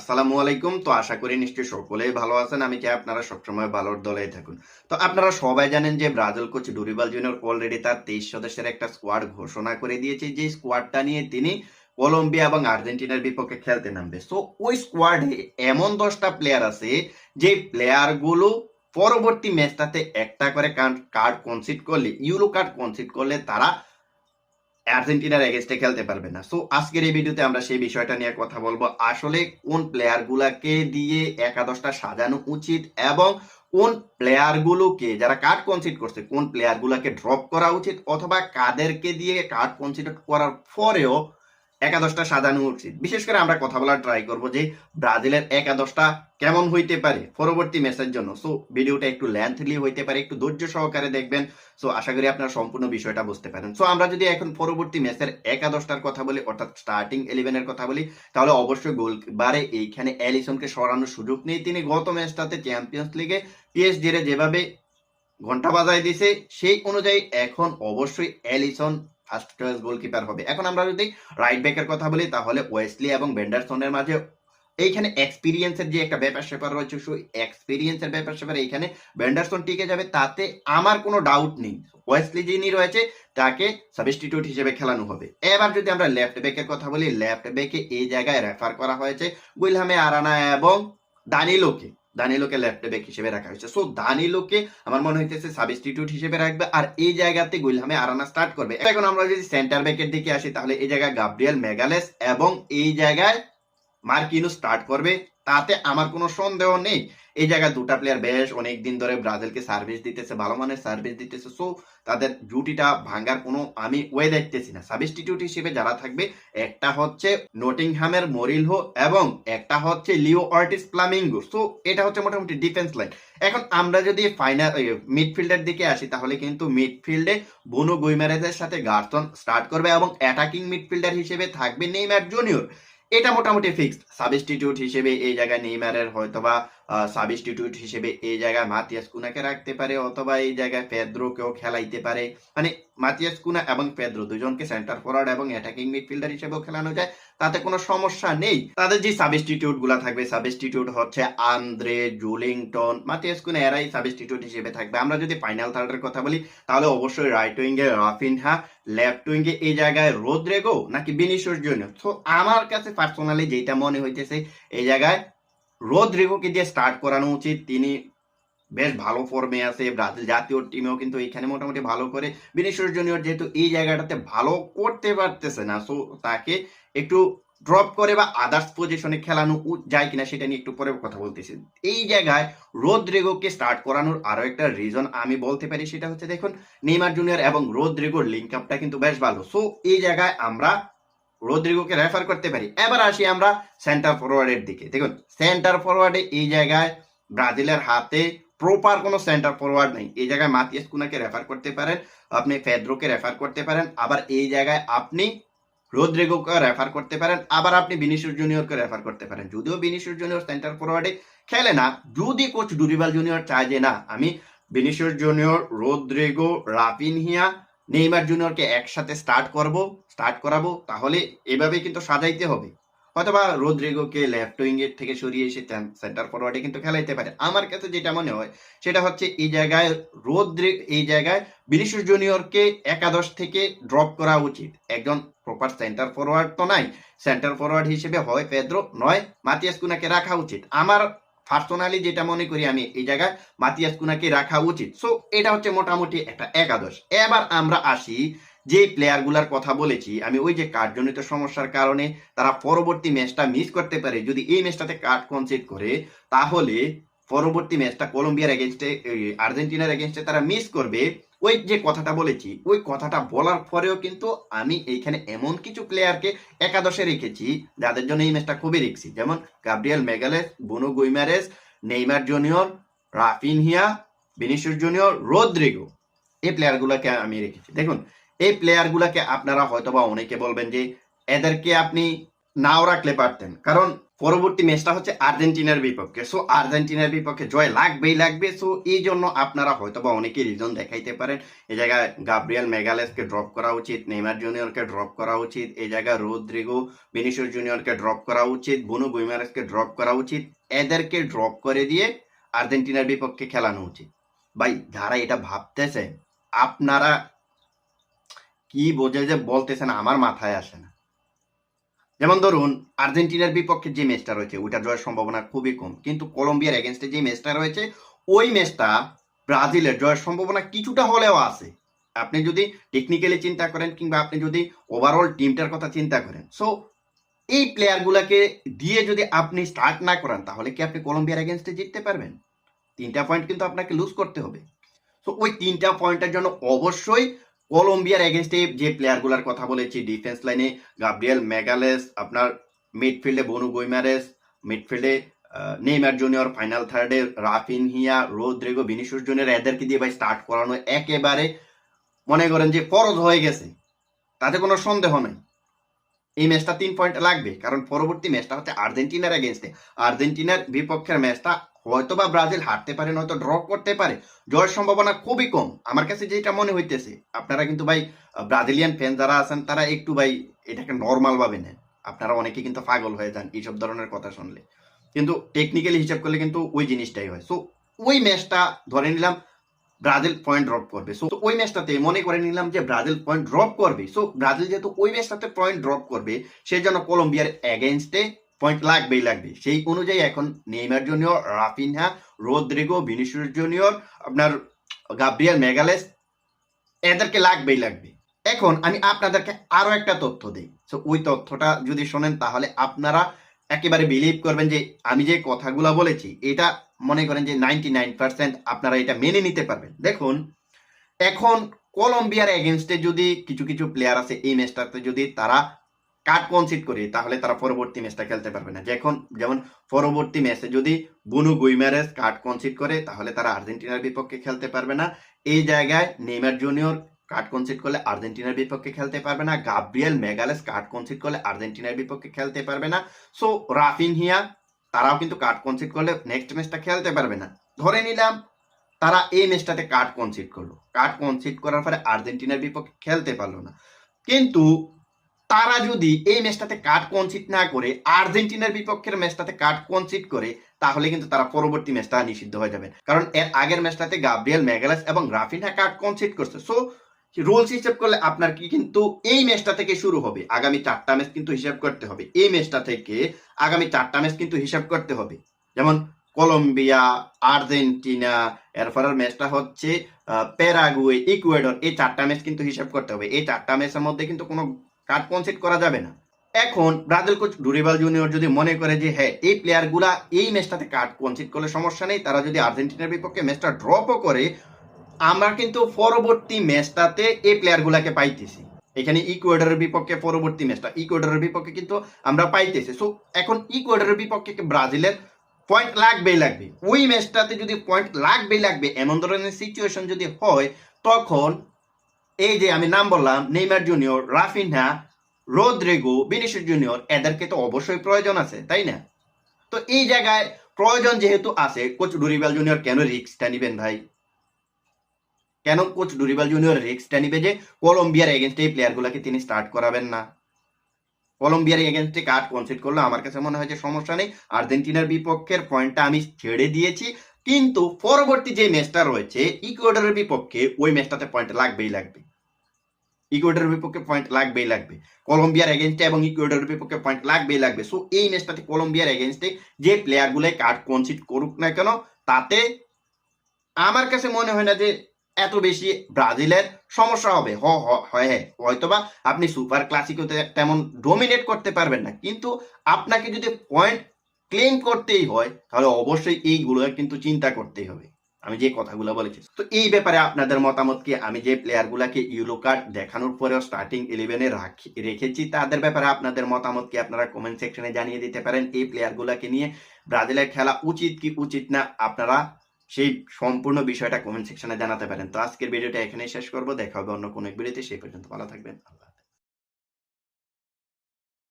আসসালামু আলাইকুম। তো আশা করি নিশ্চয়ই সকলেই ভালো আছেন। আমি চাই আপনারা সবসময় ভালোর দলেই থাকুন। তো আপনারা সবাই জানেন যে Brazil coach Dorival junior already তার তেইশ সদস্যের একটা স্কোয়াড ঘোষণা করে দিয়েছে। যে স্কোয়াডটা নিয়ে তিনি কলম্বিয়া এবং আর্জেন্টিনার বিপক্ষে খেলতে নামবে। সো ওই স্কোয়াডে এমন দশটা প্লেয়ার আছে যে প্লেয়ারগুলো পরবর্তী ম্যাচটাতে একটা করে কার্ড কনসিড করলে ইউরো কার্ড কনসিড করলে তারা আর্জেন্টিনার এগেস্টে খেলতে পারবে না। সো আজকের এই ভিডিওতে আমরা সেই বিষয়টা নিয়ে কথা বলব। আসলে কোন প্লেয়ার গুলাকে দিয়ে একাদশটা সাজানো উচিত এবং কোন প্লেয়ারগুলোকে যারা কার্ড কনসিড করছে, কোন প্লেয়ারগুলোকে ড্রপ করা উচিত অথবা কাদেরকে দিয়ে কার্ড কনসিডার করার পরেও একাদশটা সাজানো উচিত। বিশেষ করে আমরা কথা বলার ট্রাই করব যে ব্রাজিলের একাদশটা কেমন হইতে পারে পরবর্তী ম্যাচের জন্য। সো ভিডিওটা একটু লেন্থলি হইতে পারে, একটু ধৈর্য সহকারে দেখবেন। সো আশা করি আপনারা সম্পূর্ণ বিষয়টা বুঝতে পারেন। সো আমরা যদি এখন পরবর্তী ম্যাচের একাদশটার কথা বলি, অর্থাৎ স্টার্টিং ইলেভেনের কথা বলি, তাহলে অবশ্যই গোলবারে এইখানে অ্যালিসনকে সরানোর সুযোগ নেই। তিনি গত ম্যাচটাতে চ্যাম্পিয়ন্স লিগে পিএসডি রে যেভাবে ঘণ্টা বাজায় দিছে, সেই অনুযায়ী এখন অবশ্যই অ্যালিসন ফার্স্ট চয়েস গোলকিপার হবে। এখন আমরা যদি রাইট ব্যাকের কথা বলি, তাহলে ওয়েসলি এবং বেন্ডারসনের মাঝে এইখানে এক্সপিরিয়েন্সের যে একটা ব্যাপার স্যাপার রয়েছে সেই এক্সপিরিয়েন্সের ব্যাপার স্যাপার এইখানে বেন্ডারসন টিকে যাবে, তাতে আমার কোনো ডাউট নেই। ওয়েসলি যিনি রয়েছে, তাকে সাবস্টিটিউট হিসেবে খেলানো হবে। এবার যদি আমরা লেফট ব্যাকের কথা বলি লেফট ব্যাকে এই জায়গায় রেফার করা হয়েছে গুইলহামে আরানা এবং দানিলোকে। দানিলোকে লেফট ব্যাক হিসেবে রাখা হয়েছে। সো দানিলোকে আমার মনে হইতেছে সাবস্টিটিউট হিসেবে রাখবে আর এই জায়গাতে গুলহামে আরানা স্টার্ট করবে। এখন আমরা যদি সেন্টার ব্যাকের দিকে আসি, তাহলে এই জায়গায় গাব্রিয়েল মেগালেস এবং এই জায়গায় মার্কিনো স্টার্ট করবে। তাতে আমার কোনো সন্দেহ নেই। এই জায়গায় দুটা প্লেয়ার বেশ অনেক দিন ধরে ব্রাজিলকে সার্ভিস দিতেছে, ভালো মানের সার্ভিস দিতেছে। সো তাদের জুটিটা ভাঙ্গার কোনো আমি ওয়ে দেখতেছি না। সাবস্টিটিউট হিসেবে যারা থাকবে, একটা হচ্ছে নটিংহামের মরিলহো এবং একটা হচ্ছে লিও অর্টিস প্লামিঙ্গো সো এটা হচ্ছে মোটামুটি ডিফেন্স লাইন এখন আমরা যদি ফাইনাল মিডফিল্ডের দিকে আসি, তাহলে কিন্তু মিডফিল্ডে বুনো গুইমারেজের সাথে গার্সন স্টার্ট করবে এবং অ্যাটাকিং মিডফিল্ডার হিসেবে থাকবে নেইমার জুনিয়র এটা মোটামুটি ফিক্সড সাবস্টিটিউট হিসেবে এই জায়গায় নেইমারের হয়তোবা সাবস্টিটিউট হিসেবে এই জায়গায় মাতিয়াস কুনাকে রাখতে পারে অথবা এই জায়গায় পেদ্রো পেদ্রোকেও খেলাইতে পারে। মানে মাতিয়াস কুনা এবং পেদ্রো দুজনকে সেন্টার ফরওয়ার্ড এবং অ্যাটাকিং মিডফিল্ডার হিসেবেও খেলানো যায়। তাতে কোনো সমস্যা নেই। তাদের যে সাবস্টিটিউটগুলা থাকবে সাবস্টিটিউট হচ্ছে আন্দ্রে, জুলিংটন। মাতিয়াস কুনা এরাই সাবস্টিটিউট হিসেবে থাকবে। আমরা যদি ফাইনাল থার্ডের কথা বলি, তাহলে অবশ্যই রাইট উইঙ্গে রাফিনহা লেফট উইঙ্গে এই জায়গায় রোদ্রেগো নাকি বিনিশোর জন্য তো আমার কাছে পার্সোনালি যেটা মনে হইতেছে, এই জায়গায় রোদ্রিগোকে দিয়ে স্টার্ট করানো উচিত, তিনি বেশ ভালো ফর্মে আছে, ব্রাজিল জাতীয় টিমেও কিন্তু এখানে মোটামুটি ভালো করে বিনিশোর জুনিয়র যেহেতু এই জায়গাটাতে ভালো করতে পারতেছে না সো তাকে একটু ড্রপ করে বা আদার্স পজিশনে খেলানো যায় কিনা সেটা নিয়ে একটু পরে কথা বলতেছি। এই জায়গায় রোদ্রিগোকে স্টার্ট করানোর আরও একটা রিজন আমি বলতে পারি, সেটা হচ্ছে দেখুন নেইমার জুনিয়র এবং রোদ্রিগোর লিঙ্ক আপটা কিন্তু বেশ ভালো। সো এই জায়গায় আমরা রোদ্রিগোকে রেফার করতে পারি। এবার আসি আমরা সেন্টার ফরওয়ার্ডের দিকে। দেখুন সেন্টার ফরওয়ার্ডে এই জায়গায় ব্রাজিলের হাতে প্রপার কোনো সেন্টার ফরওয়ার্ড নেই। এই জায়গায় মাতিয়াস কুনাকে রেফার করতে পারেন, আপনি ফেদ্রোকে রেফার করতে পারেন, আবার এই জায়গায় আপনি রোদ্রিগোকে রেফার করতে পারেন, আবার আপনি বিনিশুর জুনিয়রকে রেফার করতে পারেন। যদিও বিনিশুর জুনিয়র সেন্টার ফরওয়ার্ডে খেলে না, যদি কোচ ডুরিবাল জুনিয়র চায় যে না, আমি Vinicius junior, Rodrygo, Raphinha Neymar জুনিয়রকে একসাথে স্টার্ট করব স্টার্ট করাবো, তাহলে এভাবে কিন্তু সাজাইতে হবে। অথবা রোদ্রিগোকে লেফট উইং এর থেকে সরিয়ে এসে সেন্টার ফরওয়ার্ডে কিন্তু খেলাইতে পারে। আমার কাছে যেটা মনে হয়, সেটা হচ্ছে এই জায়গায় রোদ্রি এই জায়গায় বিনিশুর জুনিয়রকে একাদশ থেকে ড্রপ করা উচিত। একজন প্রপার সেন্টার ফরওয়ার্ড তো নাই। সেন্টার ফরওয়ার্ড হিসেবে হয় পেদ্রো, নয় মাতিয়াস কুনাকে রাখা উচিত। আমার পার্সোনালি যেটা মনে করি আমি, এই জায়গায় মাতিয়াস কুনাকে রাখা উচিত। সো এটা হচ্ছে মোটামুটি একটা একাদশ। এবার আমরা আসি যে প্লেয়ারগুলার কথা বলেছি, আমি ওই যে কার্ডজনিত সমস্যার কারণে তারা পরবর্তী ম্যাচটা মিস করতে পারে। যদি এই ম্যাচটাতে কার্ড কনসিড করে, তাহলে পরবর্তী ম্যাচটা কলম্বিয়ার এগেনস্টে আর্জেন্টিনার এগেনস্টে তারা মিস করবে। ওই যে কথাটা বলেছি, ওই কথাটা বলার পরেও কিন্তু আমি এইখানে এমন কিছু প্লেয়ারকে একাদশে রেখেছি যাদের জন্য এই ম্যাচটা খুবই রিক্সি যেমন Gabriel Magalhaes Bruno Guimaraes Neymar junior Raphinha Vinicius junior Rodrygo এই প্লেয়ারগুলোকে আমি রেখেছি। দেখুন, এই প্লেয়ারগুলোকে আপনারা হয়তোবা অনেকে বলবেন যে, এদেরকে আপনি নাও রাখলে পারতেন। কারণ পরবর্তী ম্যাচটা হচ্ছে আর্জেন্টিনার বিপক্ষে। সো আর্জেন্টিনার বিপক্ষে জয় লাগবেই লাগবে। সো এই জন্য আপনারা হয়তো বা অনেকে রিজন দেখাইতে পারেন। এই জায়গায় গাব্রিয়াল মেগালেসকে ড্রপ করা উচিত নেইমার জুনিয়রকে ড্রপ করা উচিত, এই জায়গায় রোদ্রিগো বেনিসিয়াস জুনিয়রকে ড্রপ করা উচিত বুনো গুইমারেসকে ড্রপ করা উচিত। এদেরকে ড্রপ করে দিয়ে আর্জেন্টিনার বিপক্ষে খেলানো উচিত। ভাই, যারা এটা ভাবতেছে, আপনারা কি বোঝে যে বলতেছেন আমার মাথায় আসে না। যেমন ধরুন, আর্জেন্টিনার বিপক্ষে যে ম্যাচটা রয়েছে, ওইটা জয়ের সম্ভাবনা খুবই কম। কিন্তু কলম্বিয়ার এগেনস্টে যে ম্যাচটা রয়েছে, ওই ম্যাচটা ব্রাজিলের জয়ের সম্ভাবনা কিছুটা হলেও আছে। আপনি যদি টেকনিক্যালি চিন্তা করেন কিংবা আপনি যদি ওভারঅল টিমটার কথা চিন্তা করেন। সো এই প্লেয়ারগুলোকে দিয়ে যদি আপনি স্টার্ট না করেন, তাহলে কি আপনি কলম্বিয়ার এগেনস্টে জিততে পারবেন? তিনটা পয়েন্ট কিন্তু আপনাকে লুজ করতে হবে। সো ওই তিনটা পয়েন্টের জন্য অবশ্যই কলম্বিয়ার এগেনস্টে যে প্লেয়ারগুলোর কথা বলেছি ডিফেন্স লাইনে গাব্রিয়েল মেগালেস আপনার মিডফিল্ডে বনু গৈমারেস মিডফিল্ডে নেইমার জুনিয়র ফাইনাল থার্ডে Raphinha Rodrigo Vinicius junior এদেরকে দিয়ে ভাই স্টার্ট করানো একেবারে মনে করেন যে ফরজ হয়ে গেছে। তাতে কোনো সন্দেহ নেই। এই ম্যাচটা তিন পয়েন্ট লাগবে, কারণ পরবর্তী ম্যাচটা হচ্ছে আর্জেন্টিনার এগেনস্টে আর্জেন্টিনার বিপক্ষের ম্যাচটা হয়তো বা ব্রাজিল হারতে পারে, নয়তো ড্র করতে পারে। জয়ের সম্ভাবনা খুবই কম। আমার কাছে যেটা মনে হইতেছে, আপনারা কিন্তু ভাই ব্রাজিলিয়ান ফ্যান যারা আছেন, তারা একটু ভাই, এটাকে নর্মাল ভাবে নেন। আপনারা অনেকে কিন্তু পাগল হয়ে যান এইসব ধরনের কথা শুনলে। কিন্তু টেকনিক্যালি হিসাব করলে কিন্তু ওই জিনিসটাই হয়। সো ওই ম্যাচটা ধরে নিলাম, ব্রাজিল পয়েন্ট ড্রপ করবে। সো ওই ম্যাচটাতে মনে করে নিলাম যে ব্রাজিল পয়েন্ট ড্রপ করবে। সো ব্রাজিল যেহেতু ওই ম্যাচটাতে পয়েন্ট ড্রপ করবে সেই জন্য কলম্বিয়ার এগেনস্টে পয়েন্ট লাগবেই লাগবে সেই অনুযায়ী এখন Neymar Junior, Raphinha, Rodrygo Vinicius Junior, আপনার গাব্রিয়াল মেগালেস, এদেরকে লাগবেই লাগবে এখন আমি আপনাদেরকে আরও একটা তথ্য দিই। সো ওই তথ্যটা যদি শোনেন তাহলে আপনারা একেবারে বিলিভ করবেন যে আমি যে কথাগুলো বলেছি, এটা মনে করেন যে নাইনটি নাইন পার্সেন্ট আপনারা এটা মেনে নিতে পারবেন। দেখুন, এখন কলম্বিয়ার এগেনস্টে যদি কিছু কিছু প্লেয়ার আছে, এই ম্যাচটাতে যদি তারা কাট কনসিড করে, তাহলে তারা পরবর্তী ম্যাচটা খেলতে পারবে না। যখন, যেমন পরবর্তী ম্যাচে যদি বুনু গুইমারেস কাট কনসিড করে, তাহলে তারা আর্জেন্টিনার বিপক্ষে খেলতে পারবে না। এই জায়গায় নেইমার জুনিয়র কাট কনসিড করলে আর্জেন্টিনার বিপক্ষে খেলতে পারবে না। গাব্রিয়েল মেগালেস কাট কনসিড করলে আর্জেন্টিনার বিপক্ষে খেলতে পারবে না। সো রাফিন হিয়া তারাও কিন্তু কাট কনসিড করলে নেক্সট ম্যাচটা খেলতে পারবে না। ধরে নিলাম, তারা এই ম্যাচটাতে কাট কনসিড করল। কাট কনসিড করার পরে আর্জেন্টিনার বিপক্ষে খেলতে পারল না। কিন্তু তারা যদি এই ম্যাচটাতে কাট কনসিড না করে, আর্জেন্টিনার বিপক্ষের ম্যাচটাতে কাট কনসিড করে, তাহলে কিন্তু তারা পরবর্তী ম্যাচটা নিষিদ্ধ হয়ে যাবে। কারণ এর আগের ম্যাচটাতে গাব্রিয়েল মেগালাস এবং রাফিনহা কাট কনসিড করছে। সো রুলস হিসেব করলে আপনার কি কিন্তু এই ম্যাচটা থেকে শুরু হবে। আগামী চারটা ম্যাচ কিন্তু হিসাব করতে হবে। এই ম্যাচটা থেকে আগামী চারটা ম্যাচ কিন্তু হিসাব করতে হবে। যেমন কলম্বিয়া, আর্জেন্টিনা, এরপরের ম্যাচটা হচ্ছে প্যারাগুয়ে, ইকুয়েডর, এই চারটা ম্যাচ কিন্তু হিসাব করতে হবে। এই চারটা ম্যাচের মধ্যে কিন্তু কোনো কাট কনসিড করা যাবে না। এখন ব্রাজিল কোচ ডুরিবাল জুনিয়র যদি মনে করে যে হ্যাঁ এই প্লেয়ারগুলা এই ম্যাচটাতে কাট কনসিড করলে সমস্যা নেই, তারা যদি আর্জেন্টিনার বিপক্ষে ম্যাচটা ড্রপও করে, আমরা কিন্তু পরবর্তী ম্যাচটাতে এই প্লেয়ারগুলাকে পাইতেছি। এখানে ইকুয়েডরের বিপক্ষে পরবর্তী ম্যাচটা, ইকুয়েডরের বিপক্ষে কিন্তু আমরা পাইতেছি। সো এখন ইকুয়েডরের বিপক্ষে ব্রাজিলের পয়েন্ট লাগবেই লাগবে? ওই ম্যাচটাতে যদি পয়েন্ট লাগবেই লাগবে, এমন ধরনের সিচুয়েশন যদি হয়, তখন এই যে আমি নাম বললাম, Neymar junior, Raphinha, Rodrygo Vinicius junior, এদেরকে তো অবশ্যই প্রয়োজন আছে, তাই না? তো এই জায়গায় প্রয়োজন যেহেতু আছে, কোচ ডুরিবাল জুনিয়র কেন রিক্সটা নিবেন ভাই? কেন কোচ ডুরিবাল জুনিয়র রিক্সটা নিবে যে কলম্বিয়ার এগেনস্টে এই প্লেয়ারগুলোকে তিনি স্টার্ট করাবেন না? কলম্বিয়ার এগেনস্টে কার্ড কনসিড করলে আমার কাছে মনে হয় যে সমস্যা নেই। আর্জেন্টিনার বিপক্ষের পয়েন্টটা আমি ছেড়ে দিয়েছি, কিন্তু পরবর্তী যে ম্যাচটা রয়েছে, ইকুয়েডরের বিপক্ষে ওই ম্যাচটাতে পয়েন্ট লাগবেই লাগবে। ইকুয়েডরের বিপক্ষে পয়েন্ট লাগবেই লাগবে। কলম্বিয়ার এগেনস্টে এবং ইকুয়েডরের বিপক্ষে পয়েন্ট লাগবেই লাগবে। সো এই ম্যাচটাতে কলম্বিয়ার এগেনস্টে যে প্লেয়ারগুলো কার্ড কনসিড করুক না কেন, তাতে আমার কাছে মনে হয় না যে এত বেশি ব্রাজিলের সমস্যা হবে। হ হয় হয়তোবা আপনি সুপার ক্লাসিকোতে তেমন ডোমিনেট করতে পারবেন না। কিন্তু আপনাকে যদি পয়েন্ট ক্লেম করতেই হয়, তাহলে অবশ্যই এইগুলো কিন্তু চিন্তা করতেই হবে। আমি যে কথাগুলো বলেছি। তো এই ব্যাপারে আপনাদের মতামত কি? আমি যে প্লেয়ারগুলাকে ইউলো কার্ড দেখানোর পরেও স্টার্টিং ইলেভেনে রাখি, রেখেছি, তাদের ব্যাপারে আপনাদের মতামত কি? আপনারা কমেন্ট সেকশনে জানিয়ে দিতে পারেন এই প্লেয়ারগুলাকে নিয়ে। ব্রাজিলের খেলা উচিত কি উচিত না আপনারা সেই সম্পূর্ণ বিষয়টা কমেন্ট সেকশনে জানাতে পারেন। তো আজকের ভিডিওটা এখানেই শেষ করব। দেখা হবে অন্য কোনো ভিডিওতে। সেই পর্যন্ত ভালো থাকবেন। আল্লাহ